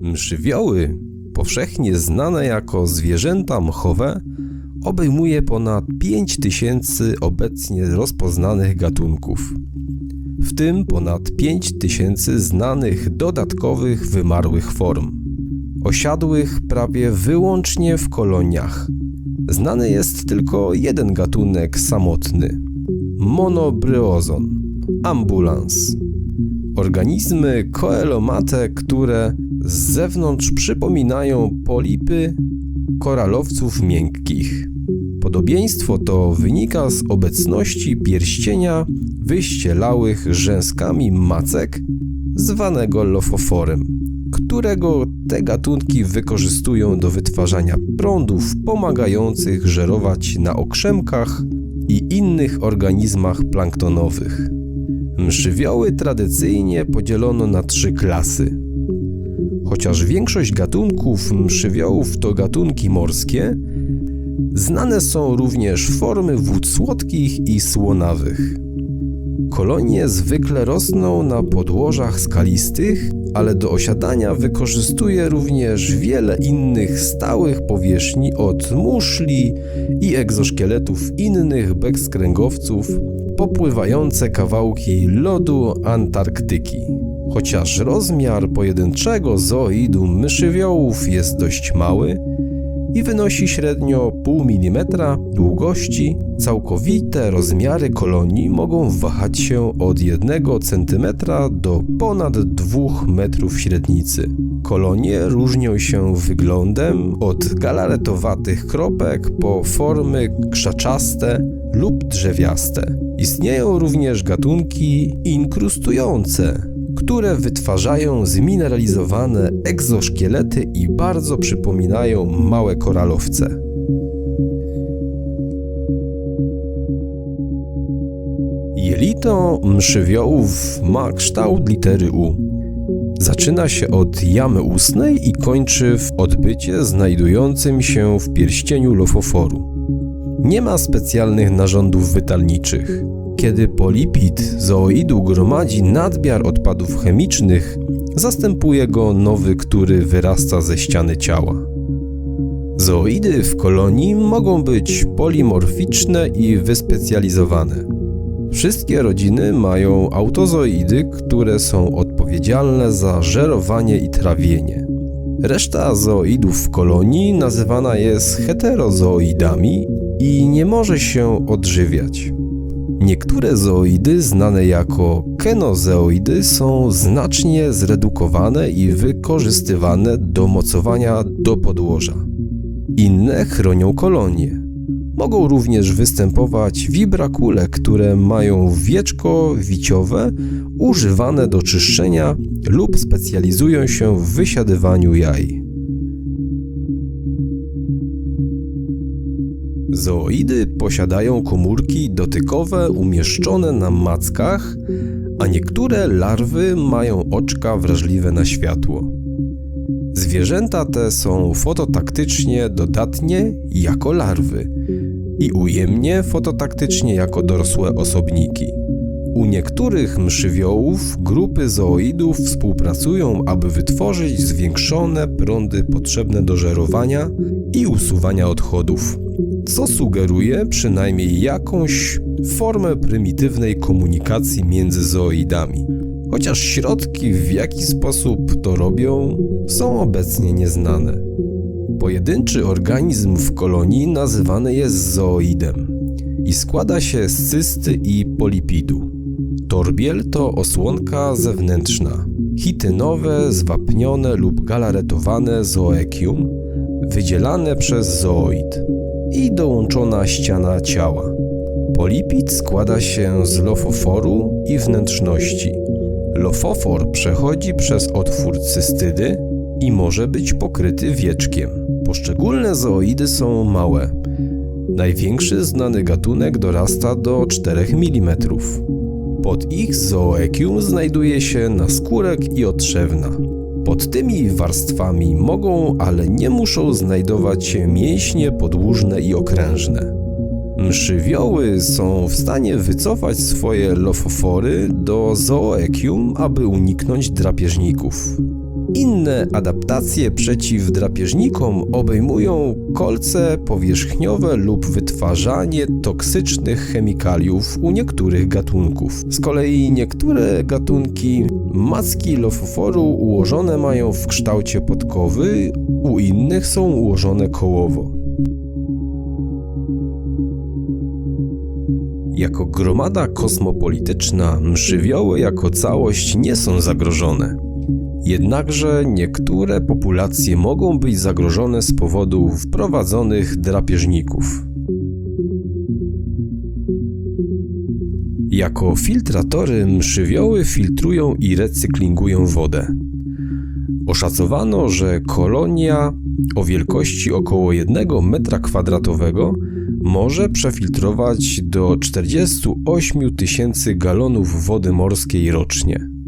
Mszywioły, powszechnie znane jako zwierzęta mchowe, obejmuje ponad 5000 obecnie rozpoznanych gatunków. W tym ponad 5000 znanych dodatkowych wymarłych form, osiadłych prawie wyłącznie w koloniach. Znany jest tylko jeden gatunek samotny monobryozon, ambulans. Organizmy koelomate, które z zewnątrz przypominają polipy koralowców miękkich. Podobieństwo to wynika z obecności pierścienia wyścielałych rzęskami macek zwanego lofoforem, którego te gatunki wykorzystują do wytwarzania prądów pomagających żerować na okrzemkach i innych organizmach planktonowych. Mszywioły tradycyjnie podzielono na trzy klasy. Chociaż większość gatunków mszywiołów to gatunki morskie, znane są również formy wód słodkich i słonawych. Kolonie zwykle rosną na podłożach skalistych, ale do osiadania wykorzystuje również wiele innych stałych powierzchni od muszli i egzoszkieletów innych bezkręgowców popływające kawałki lodu Antarktyki. Chociaż rozmiar pojedynczego zooidu myszywiołów jest dość mały, i wynosi średnio pół milimetra długości. Całkowite rozmiary kolonii mogą wahać się od 1 cm do ponad 2 metrów średnicy. Kolonie różnią się wyglądem od galaretowatych kropek po formy krzaczaste lub drzewiaste. Istnieją również gatunki inkrustujące, które wytwarzają zmineralizowane egzoszkielety i bardzo przypominają małe koralowce. Jelito mszywiołów ma kształt litery U. Zaczyna się od jamy ustnej i kończy w odbycie znajdującym się w pierścieniu lofoforu. Nie ma specjalnych narządów wytalniczych. Kiedy polipid zooidu gromadzi nadmiar odpadów chemicznych, zastępuje go nowy, który wyrasta ze ściany ciała. Zooidy w kolonii mogą być polimorficzne i wyspecjalizowane. Wszystkie rodziny mają autozoidy, które są odpowiedzialne za żerowanie i trawienie. Reszta zooidów w kolonii nazywana jest heterozoidami i nie może się odżywiać. Niektóre zooidy, znane jako kenozeoidy, są znacznie zredukowane i wykorzystywane do mocowania do podłoża. Inne chronią kolonie. Mogą również występować wibrakule, które mają wieczko wiciowe używane do czyszczenia lub specjalizują się w wysiadywaniu jaj. Zooidy posiadają komórki dotykowe umieszczone na mackach, a niektóre larwy mają oczka wrażliwe na światło. Zwierzęta te są fototaktycznie dodatnie jako larwy i ujemnie fototaktycznie jako dorosłe osobniki. U niektórych mszywiołów grupy zooidów współpracują, aby wytworzyć zwiększone prądy potrzebne do żerowania i usuwania odchodów co sugeruje przynajmniej jakąś formę prymitywnej komunikacji między zooidami. Chociaż środki, w jaki sposób to robią, są obecnie nieznane. Pojedynczy organizm w kolonii nazywany jest zooidem i składa się z cysty i polipidu. Torbiel to osłonka zewnętrzna, chitynowe, zwapnione lub galaretowane zooekium, wydzielane przez zooid i dołączona ściana ciała. Polipid składa się z lofoforu i wnętrzności. Lofofor przechodzi przez otwór cystydy i może być pokryty wieczkiem. Poszczególne zooidy są małe. Największy znany gatunek dorasta do 4 mm. Pod ich zooekium znajduje się naskórek i otrzewna. Pod tymi warstwami mogą, ale nie muszą znajdować się mięśnie podłużne i okrężne. Mszywioły są w stanie wycofać swoje lofofory do zooekium, aby uniknąć drapieżników. Inne adaptacje przeciw drapieżnikom obejmują kolce powierzchniowe lub wytwarzanie toksycznych chemikaliów u niektórych gatunków. Z kolei niektóre gatunki macki lofoforu ułożone mają w kształcie podkowy, u innych są ułożone kołowo. Jako gromada kosmopolityczna mszywioły jako całość nie są zagrożone. Jednakże niektóre populacje mogą być zagrożone z powodu wprowadzonych drapieżników. Jako filtratory mszywioły filtrują i recyklingują wodę. Oszacowano, że kolonia o wielkości około 1 m2 może przefiltrować do 48 tysięcy galonów wody morskiej rocznie.